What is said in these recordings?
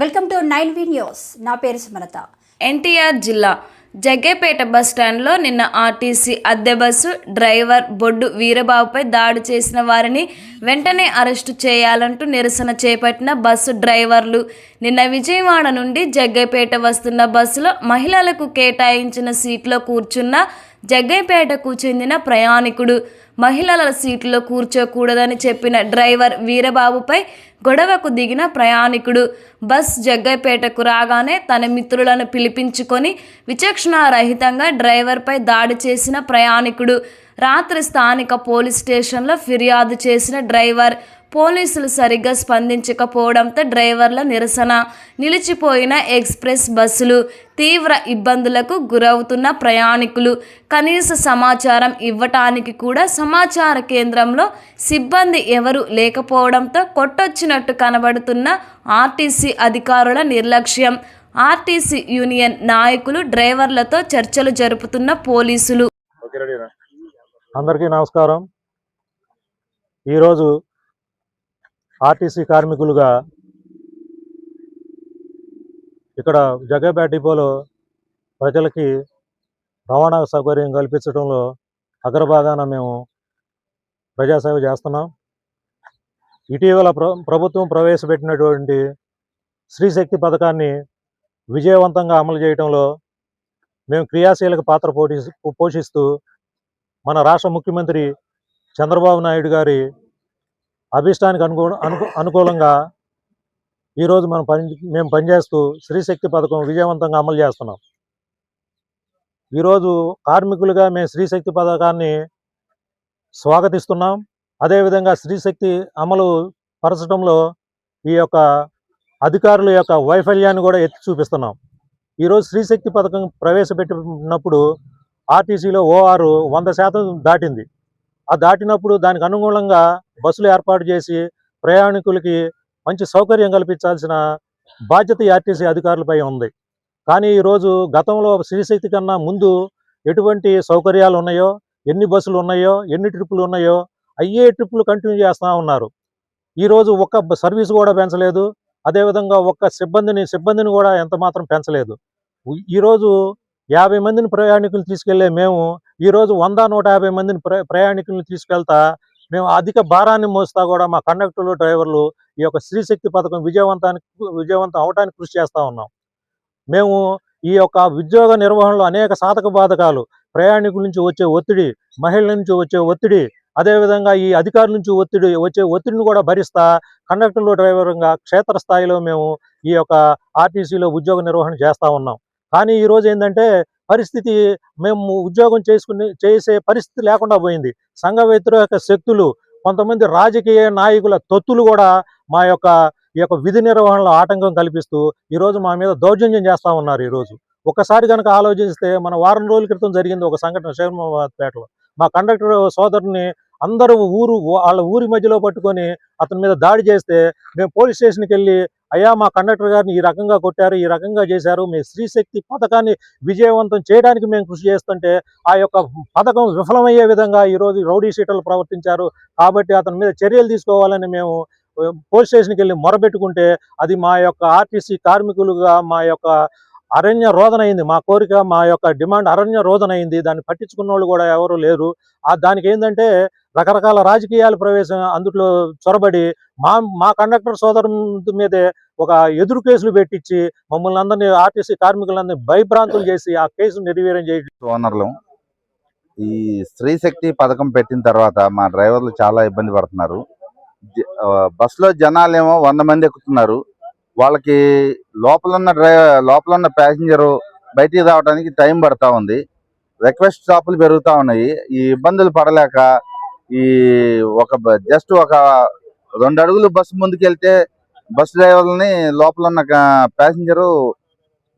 Welcome to nine V news. నా పేరు సుమలత. ఎన్టీఆర్ జిల్లా జగ్గేపేట బస్ స్టాండ్లో నిన్న ఆర్టీసీ అద్దె బస్సు డ్రైవర్ బొడ్డు వీరబాబుపై దాడి చేసిన వారిని వెంటనే అరెస్టు చేయాలంటూ నిరసన చేపట్టిన బస్సు డ్రైవర్లు. నిన్న విజయవాడ నుండి జగ్గైపేట వస్తున్న బస్సులో మహిళలకు కేటాయించిన సీట్లో కూర్చున్న జగ్గైపేటకు చెందిన ప్రయాణికుడు. మహిళల సీట్లో కూర్చోకూడదని చెప్పిన డ్రైవర్ వీరబాబుపై గొడవకు దిగిన ప్రయాణికుడు. బస్ జగ్గైపేటకు రాగానే తన మిత్రులను పిలిపించుకొని విచక్షణారహితంగా డ్రైవర్పై దాడి చేసిన ప్రయాణికుడు. రాత్రి స్థానిక పోలీస్ స్టేషన్లో ఫిర్యాదు చేసిన డ్రైవర్ పోలీసులు సరిగ్గా స్పందించకపోవడంతో డ్రైవర్ల నిరసన. నిలిచిపోయిన ఎక్స్ప్రెస్ బస్సులు తీవ్ర ఇబ్బందులకు గురవుతున్న ప్రయాణికులు. కనీస సమాచారం ఇవ్వటానికి కూడా సమాచార కేంద్రంలో సిబ్బంది ఎవరు లేకపోవడంతో కొట్టొచ్చినట్టు కనబడుతున్న ఆర్టీసీ అధికారుల నిర్లక్ష్యం. ఆర్టీసీ యూనియన్ నాయకులు డ్రైవర్లతో చర్చలు జరుపుతున్న పోలీసులు. అందరికీ నమస్కారం. ఈరోజు ఆర్టీసీ కార్మికులుగా ఇక్కడ జగ్గపేట డిపోలో ప్రజలకి రవాణా సౌకర్యం కల్పించడంలో అగ్రభాగాన మేము ప్రజాసేవ చేస్తున్నాం. ఇటీవల ప్ర ప్రభుత్వం ప్రవేశపెట్టినటువంటి స్త్రీశక్తి పథకాన్ని విజయవంతంగా అమలు చేయడంలో మేము క్రియాశీలక పాత్ర పోటీ పోషిస్తూ మన రాష్ట్ర ముఖ్యమంత్రి చంద్రబాబు నాయుడు గారి అభిష్టానికి అనుకూ అనుకూ అనుకూలంగా ఈరోజు మనం పని మేము పనిచేస్తూ శ్రీశక్తి పథకం విజయవంతంగా అమలు చేస్తున్నాం. ఈరోజు కార్మికులుగా మేము శ్రీశక్తి పథకాన్ని స్వాగతిస్తున్నాం. అదేవిధంగా శ్రీశక్తి అమలు పరచడంలో ఈ యొక్క అధికారుల యొక్క వైఫల్యాన్ని కూడా ఎత్తి చూపిస్తున్నాం. ఈరోజు శ్రీశక్తి పథకం ప్రవేశపెట్టినప్పుడు ఆర్టీసీలో ఓఆర్ వంద శాతం దాటింది. ఆ దాటినప్పుడు దానికి అనుగుణంగా బస్సులు ఏర్పాటు చేసి ప్రయాణికులకి మంచి సౌకర్యం కల్పించాల్సిన బాధ్యత ఆర్టీసీ అధికారులపై ఉంది. కానీ ఈరోజు గతంలో శ్రీశక్తి కన్నా ముందు ఎటువంటి సౌకర్యాలు ఉన్నాయో ఎన్ని బస్సులు ఉన్నాయో ఎన్ని ట్రిప్పులు ఉన్నాయో అయ్యే ట్రిప్పులు కంటిన్యూ చేస్తూ ఉన్నారు. ఈరోజు ఒక్క సర్వీస్ కూడా పెంచలేదు. అదేవిధంగా ఒక్క సిబ్బందిని సిబ్బందిని కూడా ఎంత మాత్రం పెంచలేదు. ఈరోజు యాభై మందిని ప్రయాణికులు తీసుకెళ్ళే మేము ఈరోజు వంద నూట యాభై మందిని ప్ర ప్రయాణికులను తీసుకెళ్తా మేము అధిక భారాన్ని మోస్తా కూడా మా కండక్టర్లు డ్రైవర్లు ఈ యొక్క స్త్రీశక్తి పథకం విజయవంతానికి విజయవంతం అవడానికి కృషి చేస్తూ ఉన్నాం. మేము ఈ యొక్క ఉద్యోగ నిర్వహణలో అనేక సాధక బాధకాలు ప్రయాణికుల నుంచి వచ్చే ఒత్తిడి మహిళల నుంచి వచ్చే ఒత్తిడి అదేవిధంగా ఈ అధికారుల నుంచి ఒత్తిడి వచ్చే ఒత్తిడిని కూడా భరిస్తా కండక్టర్లు డ్రైవర్గా క్షేత్రస్థాయిలో మేము ఈ యొక్క ఆర్టీసీలో ఉద్యోగ నిర్వహణ చేస్తూ ఉన్నాం. కానీ ఈ రోజు ఏంటంటే పరిస్థితి మేము ఉద్యోగం చేసుకుని చేసే పరిస్థితి లేకుండా పోయింది. సంఘ వ్యతిరేక శక్తులు కొంతమంది రాజకీయ నాయకుల తొత్తులు కూడా మా యొక్క ఈ యొక్క విధి నిర్వహణలో ఆటంకం కల్పిస్తూ ఈరోజు మా మీద దౌర్జన్యం చేస్తూ ఉన్నారు ఈరోజు ఒకసారి కనుక ఆలోచిస్తే మన వారం రోజుల క్రితం జరిగింది ఒక సంఘటన పేటలో మా కండక్టర్ సోదరుని అందరూ ఊరు వాళ్ళ ఊరి మధ్యలో పట్టుకొని అతని మీద దాడి చేస్తే మేము పోలీస్ స్టేషన్కి వెళ్ళి అయ్యా మా కండక్టర్ గారిని ఈ రకంగా కొట్టారు ఈ రకంగా చేశారు మీ స్త్రీశక్తి పథకాన్ని విజయవంతం చేయడానికి మేము కృషి చేస్తుంటే ఆ యొక్క పథకం విఫలమయ్యే విధంగా ఈరోజు రౌడీ షీటర్లు ప్రవర్తించారు. కాబట్టి అతని మీద చర్యలు తీసుకోవాలని మేము పోలీస్ స్టేషన్కి వెళ్ళి మొరబెట్టుకుంటే అది మా యొక్క ఆర్టీసీ కార్మికులుగా మా యొక్క అరణ్య రోదన అయింది. మా కోరిక మా యొక్క డిమాండ్ అరణ్య రోదన అయింది. దాన్ని పట్టించుకున్న వాళ్ళు కూడా ఎవరు లేరు. ఆ దానికి ఏంటంటే రకరకాల రాజకీయాల ప్రవేశం అందులో చొరబడి మా మా కండక్టర్ సోదరు మీదే ఒక ఎదురు కేసులు పెట్టించి మమ్మల్ని అందరినీ ఆర్టీసీ కార్మికులందరినీ భయభ్రాంతులు చేసి ఆ కేసును నిర్వీర్యం చేసి ఓనర్లు ఈ స్త్రీ శక్తి పథకం పెట్టిన తర్వాత మా డ్రైవర్లు చాలా ఇబ్బంది పడుతున్నారు. జ- బస్సులో జనాలేమో వంద మంది ఎక్కుతున్నారు. వాళ్ళకి లోపల ఉన్న డ్రైవర్ లోపల ఉన్న ప్యాసింజర్ బయటికి రావడానికి టైం పడతా ఉంది. రిక్వెస్ట్ స్టాపులు పెరుగుతా ఉన్నాయి. ఈ ఇబ్బందులు పడలేక ఈ ఒక జస్ట్ ఒక రెండు అడుగులు బస్సు ముందుకెళ్తే బస్ డ్రైవర్లని లోపల ఉన్న ప్యాసింజరు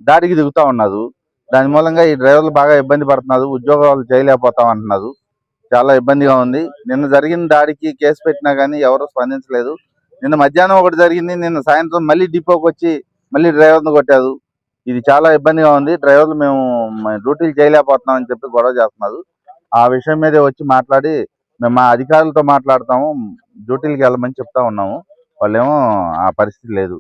దాడికి దిగుతా ఉన్నారు. దాని మూలంగా ఈ డ్రైవర్లు బాగా ఇబ్బంది పడుతున్నారు. ఉద్యోగాలు చేయలేకపోతాం అంటున్నారు చాలా ఇబ్బందిగా ఉంది. నిన్న జరిగిన దాడికి కేసు పెట్టినా కానీ ఎవరు స్పందించలేదు. నిన్న మధ్యాహ్నం ఒకటి జరిగింది. నిన్న సాయంత్రం మళ్ళీ డిపోకి వచ్చి మళ్ళీ డ్రైవర్ను కొట్టారు. ఇది చాలా ఇబ్బందిగా ఉంది. డ్రైవర్లు మేము డ్యూటీలు చేయలేకపోతున్నాం అని చెప్పి గొడవ చేస్తున్నారు. ఆ విషయం మీదే వచ్చి మాట్లాడి మేము మా అధికారులతో మాట్లాడతాము డ్యూటీలకు వెళ్ళమని చెప్తా ఉన్నాము. వాళ్ళేమో ఆ పరిస్థితి లేదు.